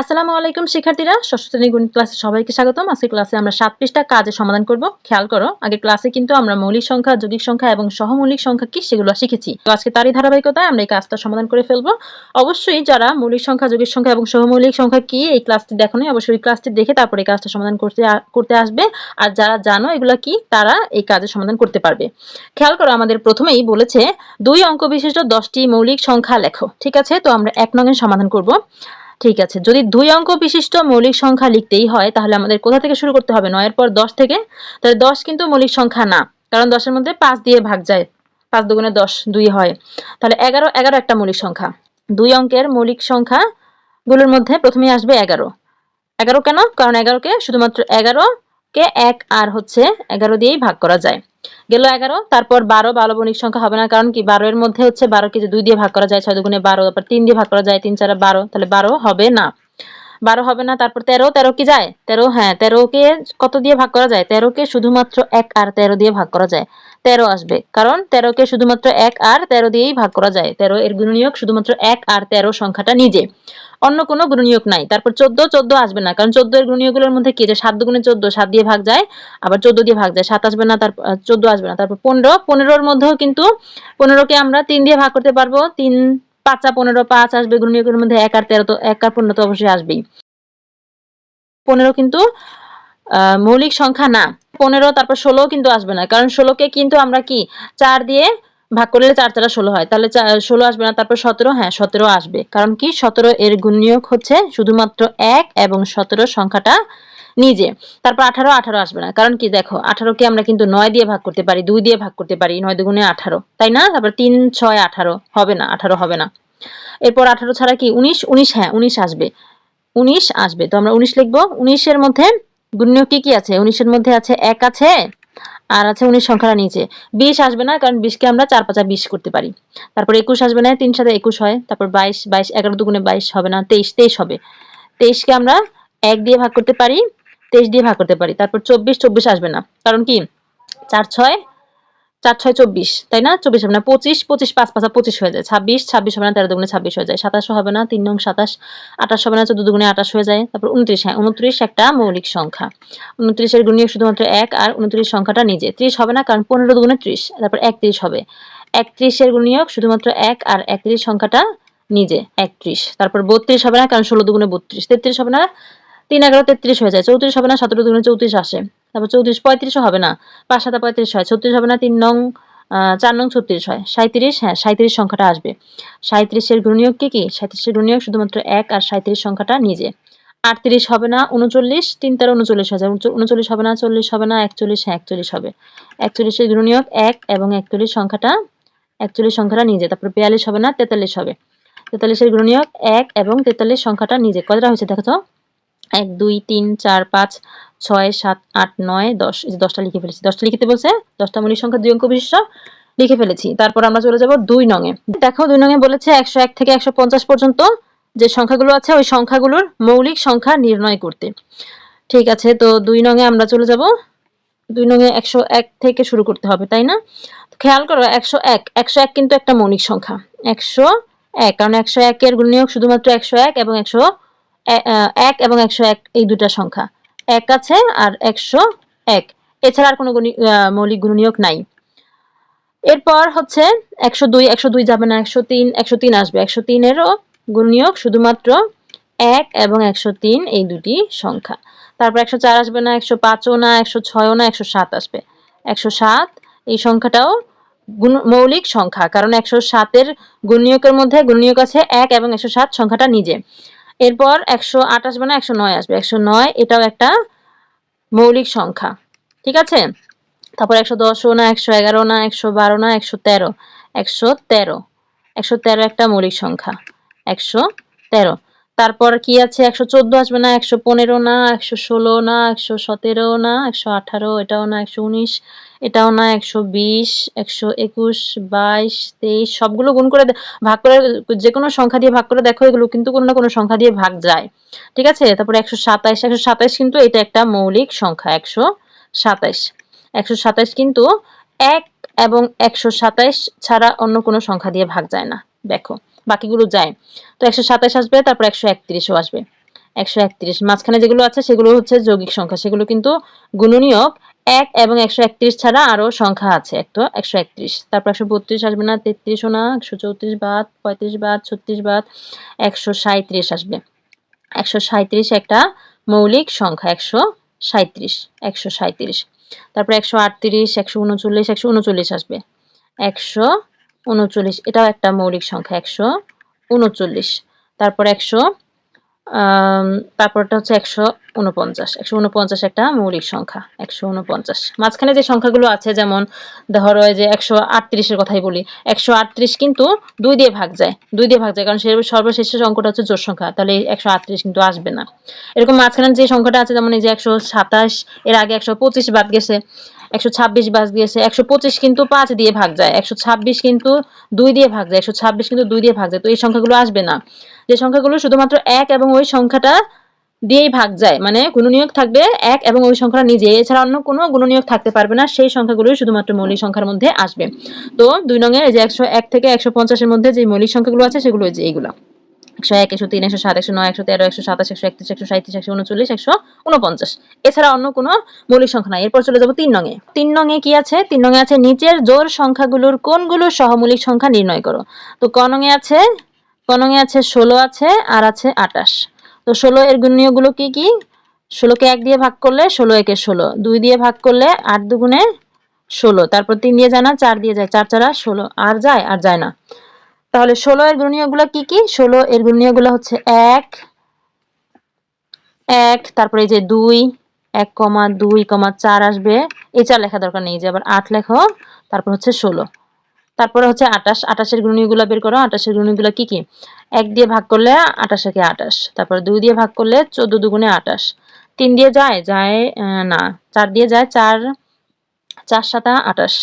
আসসালামু আলাইকুম, শিক্ষার্থীরা। ষষ্ঠ শ্রেণির গণিত ক্লাসে সবাইকে স্বাগতম। আজকের ক্লাসে আমরা সাত পৃষ্ঠা কাজের সমাধান করব। খেয়াল করো, আগে ক্লাসে কিন্তু আমরা মৌলিক সংখ্যা, যৌগিক সংখ্যা এবং সহমৌলিক সংখ্যা কি সেগুলো শিখেছি। তো আজকে তারই ধারাবাহিকতায় আমরা এই কাজটা সমাধান করে ফেলব। অবশ্যই যারা মৌলিক সংখ্যা, যৌগিক সংখ্যা এবং সহমৌলিক সংখ্যা কি এই ক্লাসটি দেখো অবশ্যই এই ক্লাসটি দেখে তারপরে এই কাজটা সমাধান করতে করতে আসবে। আর যারা জানো এগুলো কি, তারা এই কাজের সমাধান করতে পারবে। খেয়াল করো, আমাদের প্রথমেই বলেছে, দুই অঙ্ক বিশিষ্ট দশটি মৌলিক সংখ্যা লেখো, ঠিক আছে? তো আমরা এক নঙের সমাধান করব। ঠিক আছে। যদি দুই অঙ্ক বিশিষ্ট মৌলিক সংখ্যা লিখতেই হয়, তাহলে আমাদের কোথা থেকে শুরু করতে হবে? নয়ের পর দশ থেকে? তাহলে দশ কিন্তু মৌলিক সংখ্যা না, কারণ দশের মধ্যে পাঁচ দিয়ে ভাগ যায়। পাঁচ দুগুণে দশ দুই হয়। তাহলে এগারো এগারো একটা মৌলিক সংখ্যা। দুই অঙ্কের মৌলিক সংখ্যা গুলোর মধ্যে প্রথমে আসবে এগারো। এগারো কেন? কারণ এগারোকে শুধুমাত্র এগারো কে এক আর হচ্ছে এগারো দিয়েই ভাগ করা যায়। গেল এগারো, তারপর বারো বারো বণিক সংখ্যা হবে না, কারণ কি বারো এর মধ্যে হচ্ছে বারো কিছু দুই দিয়ে ভাগ করা যায়, ছয় দুগুণে বারো, তারপর তিন দিয়ে ভাগ করা যায়, তিন চারে বারো, তাহলে বারো হবে না। বারো হবে না, তারপর তেরো তেরো কি যায়? তেরো হ্যাঁ তেরোকে কত দিয়ে ভাগ করা যায়? তেরোকে শুধুমাত্র এক আর তেরো দিয়ে ভাগ করা যায়। তেরো আসবে, কারণ তেরোকে শুধুমাত্র এক আর তেরো দিয়েই ভাগ করা যায়। তেরো এর গুণনীয়ক শুধুমাত্র এক আর তেরো সংখ্যাটা নিজে। অন্য কোনো গুণনীয়ক নাই। তারপর চোদ্দ চোদ্দ আসবে না, কারণ চোদ্দ এর গুণনীয়কগুলোর মধ্যে কি যে সাত দুগুণে চোদ্দ, সাত দিয়ে ভাগ যায়, আবার চোদ্দ দিয়ে ভাগ যায়, সাত আসবে না তারপর চোদ্দ আসবে না, তারপর পনেরো। পনেরোর মধ্যেও কিন্তু পনেরোকে আমরা তিন দিয়ে ভাগ করতে পারব, তিন পাঁচা পনেরো, পাঁচ আসবে, গুণনীয়কের মধ্যে এক আর তেরো তো, এক আর পনেরো তো অবশ্যই আসবেই। পনেরো কিন্তু মৌলিক সংখ্যা না। পনেরো, তারপর ষোলো কিন্তু আসবে না। কারণ ষোলোকে কিন্তু আমরা কি, চার দিয়ে ভাগ করলে চার চারা ষোলো হয়। তাহলে ষোলো আসবে না, তারপর সতেরো হ্যাঁ সতেরো আসবে। কারণ কি, সতেরো এর গুণনীয়ক হচ্ছে শুধুমাত্র এক এবং সতেরো সংখ্যাটা নিজে। তারপর আঠারো আঠারো আসবে না। কারণ কি দেখো, আঠারোকে আমরা কিন্তু নয় দিয়ে ভাগ করতে পারি, দুই দিয়ে ভাগ করতে পারি, নয় দুগুণে আঠারো। তাই না? তারপর তিন, ছয়, আঠারো হবে না, আঠারো হবে না। এরপর আঠারো ছাড়া কি? উনিশ উনিশ হ্যাঁ উনিশ আসবে। উনিশ আসবে। তো আমরা উনিশ লিখব। উনিশের মধ্যে গুণ্য কি কি আছে? উনিশের মধ্যে আছে এক আছে, আর আছে উনিশ সংখ্যাটা নিচে। বিশ আসবে না, কারণ বিশকে আমরা চার পাঁচা বিশ করতে পারি। তারপর একুশ আসবে না, তিন সাথে একুশ হয়। তারপর বাইশ বাইশ, এগারো দুগুণে বাইশ হবে না, তেইশ তেইশ হবে। তেইশকে আমরা এক দিয়ে ভাগ করতে পারি। তেইশ দিয়ে ভাগ করতে পারি। তারপর চব্বিশ চব্বিশ আসবে না। কারণ কি? চার ছয় চার ছয়, চব্বিশ। তাই না? চব্বিশ হবে না, পঁচিশ পঁচিশ, পাঁচ, পাঁচা, পঁচিশ হয়ে যায়। ছাব্বিশ ছাব্বিশ হবে না, তেরো দুগুণে ছাব্বিশ হয়ে যায়। সাতাশ হবে না, তিন নং সাতাশ। আঠাশ হবে না, চোদ্দ দুগুণে আঠাশ হয়ে যায়। তারপর উনত্রিশ হ্যাঁ উনত্রিশ একটা মৌলিক সংখ্যা। উনত্রিশের গুণীয় শুধুমাত্র এক আর উনত্রিশ সংখ্যাটা নিজে। ত্রিশ হবে না, কারণ পনেরো দুগুণে ত্রিশ। তারপর একত্রিশ হবে। একত্রিশের গুণীয়ক শুধুমাত্র এক আর একত্রিশ সংখ্যাটা নিজে, একত্রিশ। তারপর বত্রিশ হবে না, কারণ ষোলো দুগুণে বত্রিশ। তেত্রিশ হবে না তিন এগারো তেত্রিশ হয়ে যায়। চৌত্রিশ হবে না, সতেরো দুগুণে চৌত্রিশ আসে। তারপর চৌত্রিশ পঁয়ত্রিশও হবে না, পাঁচ সাতা পঁয়ত্রিশ হয়। ছত্রিশ হবে না, তিন নং চার নং ছত্রিশ হয়। সাঁত্রিশ হ্যাঁ সাঁত্রিশ সংখ্যাটা আসবে। সাঁত্রিশের গুণনীয়ক কি কি? সাঁত্রিশের গুণনীয়ক শুধুমাত্র এক আর সাঁত্রিশ সংখ্যাটা নিজে। আটত্রিশ হবে না, উনচল্লিশ, তিন তেরো উনচল্লিশ হাজার উনচল্লিশ হবে না, চল্লিশ হবে না, একচল্লিশ হ্যাঁ একচল্লিশ হবে। একচল্লিশের গুণনীয়ক এক এবং একচল্লিশ সংখ্যাটা একচল্লিশ সংখ্যাটা নিজে। তারপর বিয়াল্লিশ হবে না, তেতাল্লিশ হবে। তেতাল্লিশের গুণনীয়ক এক এবং তেতাল্লিশ সংখ্যাটা নিজে। কতটা হয়েছে দেখো এক, দুই, তিন, চার, পাঁচ, ছয়, সাত, আট, নয়, দশ দশটা লিখে ফেলেছি। দশটা লিখতে বলছে, দশটা মৌলিক সংখ্যা দুই অঙ্ক বিশিষ্ট, লিখে ফেলেছি। তারপর আমরা চলে যাব দুই নঙে। দেখো দুই নঙে বলেছে একশো এক থেকে একশো পঞ্চাশ পর্যন্ত যে সংখ্যাগুলো আছে, ওই সংখ্যাগুলোর মৌলিক সংখ্যা নির্ণয় করতে। ঠিক আছে, তো দুই নঙে আমরা চলে যাব। দুই নঙে একশো এক থেকে শুরু করতে হবে, তাই না? খেয়াল করো, একশো এক একশো এক কিন্তু একটা মৌলিক সংখ্যা। একশো এক, কারণ একশো একের গুণনীয়ক শুধুমাত্র একশো এক এবং একশো এক এবং একশো এক, এই দুটা সংখ্যা। এক আছে আর একশো এক। এছাড়া আর কোনো মৌলিক গুণনীয়ক নাই। এরপর হচ্ছে একশো দুই একশো দুই যাবে না, একশো তিন একশো তিন আসবে। একশো তিনেরও গুণনীয়ক শুধুমাত্র এক এবং একশো তিন, এই দুটি সংখ্যা। তারপর একশো চার আসবে না, একশো পাঁচও না, একশো ছয়ও না, একশো সাত আসবে। একশো সাত, এই সংখ্যাটাও গুণ, মৌলিক সংখ্যা। কারণ একশো সাতের গুণনীয়কের মধ্যে গুণনীয়ক আছে এক এবং একশো সাত সংখ্যাটা নিজে। এরপর একশো আঠাশ মানে একশো নয় আসবে। একশো নয়, এটাও একটা মৌলিক সংখ্যা, ঠিক আছে? তারপর একশো দশও না, একশো এগারো না, একশো বারো না, একশো তেরো। একশো তেরো। একশো তেরো একটা মৌলিক সংখ্যা। একশো তেরো। তারপর কি আছে? একশো চোদ্দ আসবে না, একশো পনেরো না, একশো ষোলো না, একশো সতেরো না, একশো আঠারো, এটাও না, একশো উনিশ, এটাও না, একশো বিশ, একশো একুশ, বাইশ, তেইশ, সবগুলো গুণ করে ভাগ করে, যে কোনো সংখ্যা দিয়ে ভাগ করে দেখো, এগুলো কিন্তু কোনো না কোনো সংখ্যা দিয়ে ভাগ যায়। ঠিক আছে? তারপর একশো সাতাইশ একশো সাতাইশ কিন্তু এটা একটা মৌলিক সংখ্যা, একশো সাতাইশ। একশো সাতাইশ কিন্তু এক এবং একশো সাতাইশ ছাড়া অন্য কোনো সংখ্যা দিয়ে ভাগ যায় না। দেখো। বাকিগুলো যায়। তো একশো সাতাইশ আসবে, তারপর একশো একত্রিশও আসবে। একশো একত্রিশ, মাঝখানে যেগুলো আছে সেগুলো হচ্ছে যৌগিক সংখ্যা। সেগুলো কিন্তু গুণনীয়ক এক এবং একশো একত্রিশ ছাড়া আরও সংখ্যা আছে একটা একশো একত্রিশ। তারপর একশো বত্রিশ আসবে না, তেত্রিশও না, একশো চৌত্রিশ বাদ, পঁয়ত্রিশ বাদ, ছত্রিশ বাদ, একশো সাঁত্রিশ আসবে। একশো সাঁত্রিশ একটা মৌলিক সংখ্যা, একশো সাঁত্রিশ একশো সাঁত্রিশ তারপর একশো আটত্রিশ, একশো উনচল্লিশ একশো উনচল্লিশ আসবে। একশো উনচল্লিশ, এটাও একটা মৌলিক সংখ্যা, একশো উনচল্লিশ। তারপর একশো তারপরটা হচ্ছে একশো উনপঞ্চাশ। একশো উনপঞ্চাশ একটা মৌলিক সংখ্যা, একশো উনপঞ্চাশ। মাঝখানে যে সংখ্যাগুলো আছে, যেমন ধরো যে একশো আটত্রিশের কথাই বলি, একশো আটত্রিশ কিন্তু দুই দিয়ে ভাগ যায়, দুই দিয়ে ভাগ যায়, কারণ সে সর্বশেষ অঙ্কটা হচ্ছে জোর সংখ্যা, তাহলে একশো আটত্রিশ কিন্তু আসবে না। এরকম মাঝখানে যে সংখ্যাটা আছে, যেমন এই যে একশো সাতাশ, এর আগে একশো পঁচিশ বাদ গেছে একশো ছাব্বিশ বাদ গিয়েছে একশো পঁচিশ কিন্তু পাঁচ দিয়ে ভাগ যায়, একশো ছাব্বিশ কিন্তু দুই দিয়ে ভাগ যায়, একশো ছাব্বিশ কিন্তু দুই দিয়ে ভাগ যায়, তো এই সংখ্যাগুলো আসবে না। যে সংখ্যাগুলো শুধুমাত্র এক এবং ওই সংখ্যাটা দিয়েই ভাগ যায় মানে গুণনীয়ক থাকবে এক এবং ওই সংখ্যা নিজে এছাড়া অন্য কোনো গুণনীয়ক থাকতে পারবে না, সেই সংখ্যাগুলো শুধুমাত্র মৌলিক সংখ্যার মধ্যে আসবে। তো দুই নঙের যে একশো এক থেকে একশো পঞ্চাশের মধ্যে যে মৌলিক সংখ্যাগুলো আছে সেগুলো যে এইগুলো। একশো এক, একশো তিন, একশো সাত, একশো নয়, একশো তেরো, একশো সাতাশ, একশো একত্রিশ, একশো সাঁত্রিশ একশো উনচল্লিশ, একশো উনপঞ্চাশ। এছাড়া অন্য কোনো মৌলিক সংখ্যা নাই। এরপর চলে যাব তিন নঙে তিন নঙে কি আছে? তিন নঙে আছে নিচের জোর সংখ্যাগুলোর সহমৌলিক সংখ্যা নির্ণয় করো। তো ক নঙে আছে? ক নঙে আছে ষোলো আছে আর আছে আটাশ তো ষোলো এর গুণনীয়গুলো কি কি? ষোলোকে এক দিয়ে ভাগ করলে ষোলো একে ষোলো। দুই দিয়ে ভাগ করলে আট দুগুণে ষোলো। তারপর তিন দিয়ে যায় না, চার দিয়ে যায়। চার চারা ষোলো। আর যায় আর যায় না। তাহলে ষোলো এর গুণনীয়গুলো কি কি? ষোলো এর গুণনীয়গুলো হচ্ছে এক এক, তারপরে যে দুই, এক কমা দুই কমা চার আসবে। এই চার লেখা দরকার নেই যে আবার আট লেখো, তারপর হচ্ছে ষোলো। তারপরে হচ্ছে আটাশ আটাশের গুণনীয়গুলো বের করো আটাশের গুণনীয়গুলো কি কি? এক দিয়ে ভাগ করলে আটাশ একে আটাশ তারপরে দুই দিয়ে ভাগ করলে চোদ্দ দুগুণে আটাশ তিন দিয়ে যায় যায় না, চার দিয়ে যায় চার চার সাতা আটাশ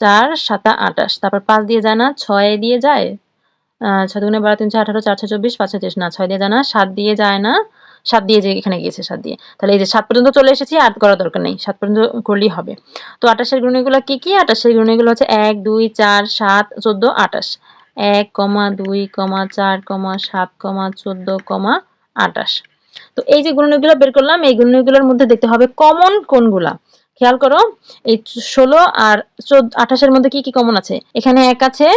চার সাতা আটাশ তারপর পাঁচ দিয়ে যায় না, ছয় দিয়ে যায় ছয় দুগুণে বারো তিনশো আঠারো চারশো চব্বিশ পাঁচশো তেইশ। না, ছয় দিয়ে যায় না, সাত দিয়ে যায় না, সাত দিয়ে যে এখানে গিয়েছে, সাত দিয়ে। তাহলে এই যে সাত পর্যন্ত চলে এসেছি, আর করার দরকার নেই, সাত পর্যন্ত করলেই হবে। তো আটাশের গুণীগুলো কি কি? আটাশের গুণীগুলো হচ্ছে এক, দুই, চার, সাত, চোদ্দ আটাশ এক, কমা দুই, কমা চার, কমা সাত, কমা চোদ্দ, কমা আটাশ তো এই যে গুণনীগুলো বের করলাম, এই গুণনীগুলোর মধ্যে দেখতে হবে কমন কোনগুলা। খেয়াল করো, এই ষোলো আর চোদ্দ, আঠাশের মধ্যে কি কি কমন আছে? এখানে এক আছে,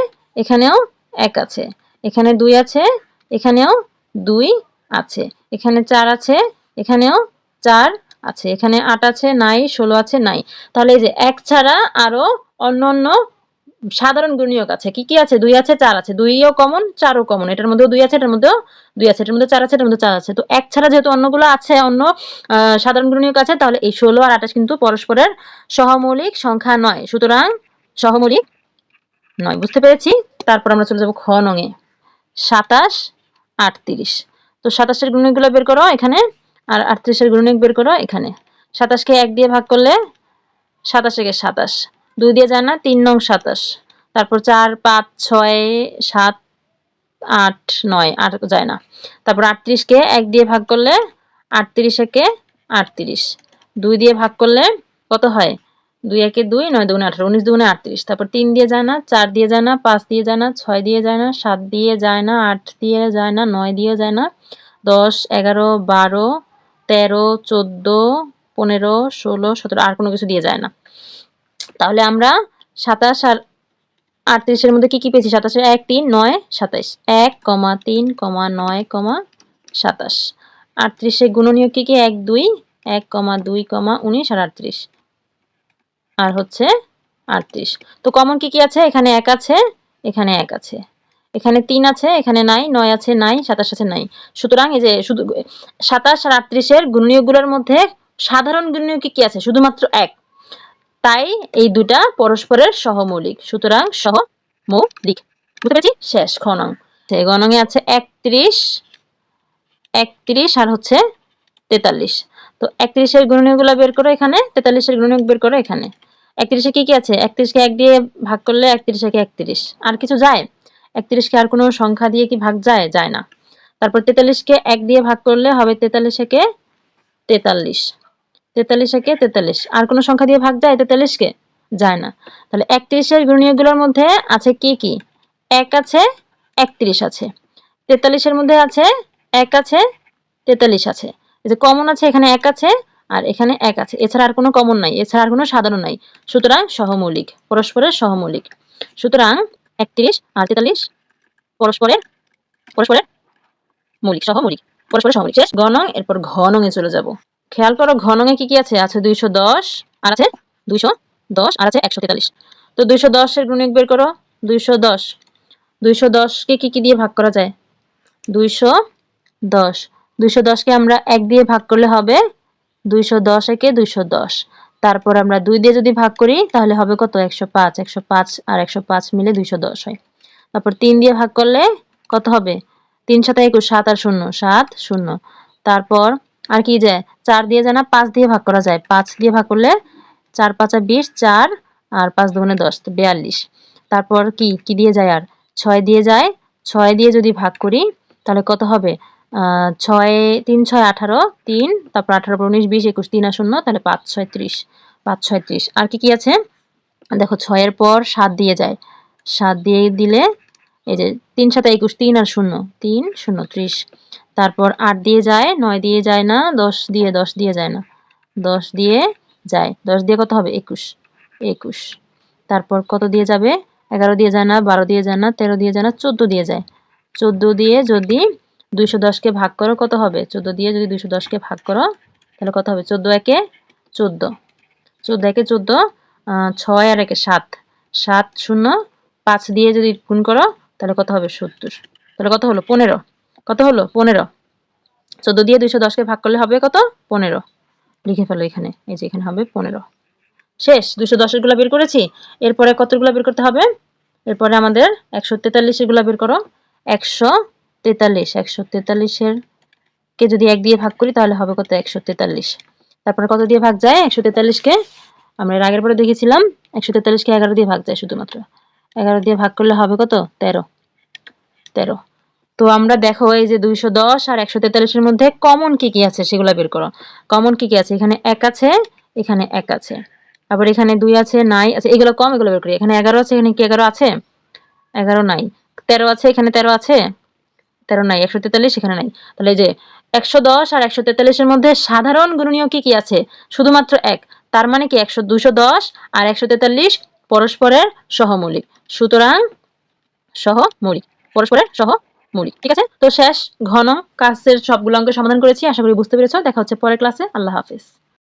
এখানেও এক আছে। এখানে দুই আছে, এখানেও দুই আছে। এখানে চার আছে, এখানেও চার আছে। এখানে আট আছে, নাই, ষোলো আছে, নাই। তাহলে এই যে এক ছাড়া আরও অন্য অন্য সাধারণ গুণীয়ক আছে। কি কি আছে? দুই আছে, চার আছে। দুইও কমন চারও কমন এটার মধ্যেও দুই আছে, এটার মধ্যেও দুই আছে। এটার মধ্যে চার আছে, এটার মধ্যে চার আছে। তো এক ছাড়া যেহেতু অন্যগুলো আছে, অন্য সাধারণ গুণীয়ক আছে, তাহলে এই ষোলো আর আঠাশ কিন্তু পরস্পরের সহমৌলিক সংখ্যা নয়। সুতরাং সহমৌলিক নয়। বুঝতে পেরেছি? তারপর আমরা চলে যাব খ নঙে সাতাশ, আটত্রিশ। তো সাতাশের গুণিকগুলো বের করো এখানে, আর আটত্রিশের গুণিক বের করো এখানে। সাতাশকে এক দিয়ে ভাগ করলে সাতাশ সাতাশ। দুই দিয়ে যায় না, তিন নং সাতাশ। তারপর চার, পাঁচ, ছয়, সাত, আট, নয় আর যায় না। তারপর আটত্রিশকে এক দিয়ে ভাগ করলে আটত্রিশ একে আটত্রিশ। দুই দিয়ে ভাগ করলে কত হয়? দুই একে দুই, নয় দুগুণে আঠারো, উনিশ দুগুণে আটত্রিশ। তারপর তিন দিয়ে যায় না, চার দিয়ে যায় না, পাঁচ দিয়ে যায় না, ছয় দিয়ে যায় না, সাত দিয়ে যায় না, আট দিয়ে যায় না, নয় দিয়ে যায় না, দশ, এগারো, বারো, তেরো, চোদ্দ, পনেরো, ষোলো, সতেরো, আর কোনো কিছু দিয়ে যায় না। তাহলে আমরা সাতাশ আর আটত্রিশের মধ্যে কি কি পেয়েছি? সাতাশের এক, তিন, নয় সাতাইশ এক, কমা তিন, কমা নয়, কমা সাতাশ। আটত্রিশের গুণনীয় কি কি? এক, দুই, এক, কমা দুই, কমা উনিশ আর আটত্রিশ। আর হচ্ছে আটত্রিশ। তো কমন কি কি আছে? এখানে এক আছে, এখানে এক আছে। এখানে তিন আছে, এখানে নাই, নয় আছে, নাই, সাতাশ আছে, নাই। সুতরাং এই যে শুধু সাতাশ আর আটত্রিশের গুণনীয়কগুলোর মধ্যে সাধারণ গুণনীয় কি কি আছে? শুধুমাত্র এক। তাই এই দুটা পরস্পরের সহমৌলিক। সুতরাং সহমৌলিক। বুঝতে পেরেছি? শেষ খনং গণঙে আছে একত্রিশ একত্রিশ আর হচ্ছে তেতাল্লিশ। তো একত্রিশের গুণনীয়গুলো বের করো এখানে, তেতাল্লিশের গুণনীয়ক বের করো এখানে। একত্রিশে কি কি আছে? একত্রিশকে এক দিয়ে ভাগ করলে একত্রিশ একে একত্রিশ। আর কিছু যায়? একত্রিশকে আর কোনো সংখ্যা দিয়ে কি ভাগ যায়? যায় না। তারপর তেতাল্লিশকে এক দিয়ে ভাগ করলে হবে তেতাল্লিশ একে তেতাল্লিশ। তেতাল্লিশ একে তেতাল্লিশ। আর কোনো সংখ্যা দিয়ে ভাগ যায় তেতাল্লিশকে? যায় না। তাহলে একত্রিশের গুণনীয়কগুলোর মধ্যে আছে কি কি? এক আছে, একত্রিশ আছে। তেতাল্লিশের মধ্যে আছে, এক আছে, তেতাল্লিশ আছে। যে কমন আছে, এখানে এক আছে আর এখানে এক আছে। এছাড়া আর কোনো কমন নাই, এছাড়া আর কোনো সাধারণ নাই। সুতরাং সহমৌলিক, পরস্পরের সহমৌলিক। সুতরাং একত্রিশ, আর তেতাল্লিশ, পরস্পরের পরস্পরের মৌলিক, সহমৌলিক, পরস্পরের সহমৌলিক। শেষ গণং এরপর ঘনং এ চলে যাব। খেয়াল করো ঘনং এ কি কি আছে? আছে দুইশো দশ, আর আছে দুইশো দশ, আর আছে একশো তেতাল্লিশ। তো দুইশো দশের গুণিক বের করো, দুইশো দশ। দুইশো দশকে কি কি দিয়ে ভাগ করা যায়? দুইশো দশ। দুইশো দশকে আমরা এক দিয়ে ভাগ করলে হবে দুইশো দশ একে দুইশো দশ। তারপর আমরা দুই দিয়ে যদি ভাগ করি, তাহলে হবে কত? একশো পাঁচ। একশো পাঁচ আর একশো পাঁচ মিলে দুইশো দশ হয়। তারপর তিন দিয়ে ভাগ করলে কত হবে? তিন সাথে একুশ, সাত আর শূন্য, সাত, শূন্য। তারপর আর কি যায়? চার দিয়ে যায় না, পাঁচ দিয়ে ভাগ করা যায়। পাঁচ দিয়ে ভাগ করলে চার পাঁচা বিশ, চার আর পাঁচ দুগুণে দশ বিয়াল্লিশ। তারপর কি? কি দিয়ে যায় আর? ছয় দিয়ে যায়। ছয় দিয়ে যদি ভাগ করি, তাহলে কত হবে? ছয়, তিন, ছয়, আঠারো, তিন, তারপর আঠারো উনিশ, বিশ, একুশ, তিন শূন্য, তাহলে পাঁচ, ছয়, ত্রিশ, পাঁচ, ছয়, ত্রিশ। আর কি কি আছে? দেখো, ছয়ের পর সাত দিয়ে যায়। সাত দিয়ে দিলে এই যে তিন সাথে একুশ, তিন, আর শূন্য, তিন, শূন্য, ত্রিশ। তারপর আট দিয়ে যায়, নয় দিয়ে যায় না, দশ দিয়ে দশ দিয়ে যায় না। দশ দিয়ে যায়। দশ দিয়ে কত হবে? একুশ একুশ। তারপর কত দিয়ে যাবে? এগারো দিয়ে যায় না, বারো দিয়ে যায় না, তেরো দিয়ে যায় না, চোদ্দ দিয়ে যায়। চোদ্দ দিয়ে যদি দুইশো দশকে ভাগ করো, কত হবে? চোদ্দ দিয়ে যদি দুইশো দশকে ভাগ করো, তাহলে কত হবে? চোদ্দ একে চোদ্দ। চোদ্দ একে চোদ্দ ছয় আর একে সাত। সাত শূন্য, পাঁচ দিয়ে যদি গুণ করো, তাহলে কত হবে? সত্তর। তাহলে কত হলো? পনেরো। কত হলো? পনেরো। চোদ্দ দিয়ে দুইশো দশকে ভাগ করলে হবে কত? পনেরো। লিখে ফেলো এখানে। এই যে এখানে হবে পনেরো। শেষ। দুশো দশেরগুলা বের করেছি। এরপরে কতগুলো বের করতে হবে? এরপরে আমাদের একশো তেতাল্লিশেরগুলা বের করো। একশো তেতাল্লিশ, একশো তেতাল্লিশের কে যদি এক দিয়ে ভাগ করি তাহলে হবে কত? একশো তেতাল্লিশ। তারপরে কত দিয়ে ভাগ যায়? একশো তেতাল্লিশকে আমরা আগের পরে দেখেছিলাম একশো তেতাল্লিশকে এগারো দিয়ে ভাগ যায় শুধুমাত্র। এগারো দিয়ে ভাগ করলে হবে কত? তেরো। তেরো। তো আমরা দেখো এই যে দুইশো দশ আর একশো তেতাল্লিশের মধ্যে কমন কি কি আছে সেগুলো বের করো। কমন কি কি আছে? এখানে এক আছে, এখানে এক আছে। আবার এখানে দুই আছে, নাই আচ্ছা এগুলো কম, এগুলো বের করি। এখানে এগারো আছে, এখানে কি এগারো আছে? এগারো নাই। তেরো আছে, এখানে তেরো আছে। তেরো নাই, একশো তেতাল্লিশ এখানে নাই। তাহলে যে একশো দশ আর একশো তেতাল্লিশের মধ্যে সাধারণ গুণনীয় কি কি আছে? শুধুমাত্র এক, তার মানে কি একশো দুশো দশ আর একশো তেতাল্লিশ পরস্পরের সহমৌলিক। সুতরাং সহমৌলিক, পরস্পরের সহমৌলিক। ঠিক আছে? তো শেষ, ঘন কাজের সবগুলো অঙ্কের সমাধান করেছি, আশা করি বুঝতে পেরেছ। দেখা হচ্ছে পরের ক্লাসে আল্লাহ হাফিজ।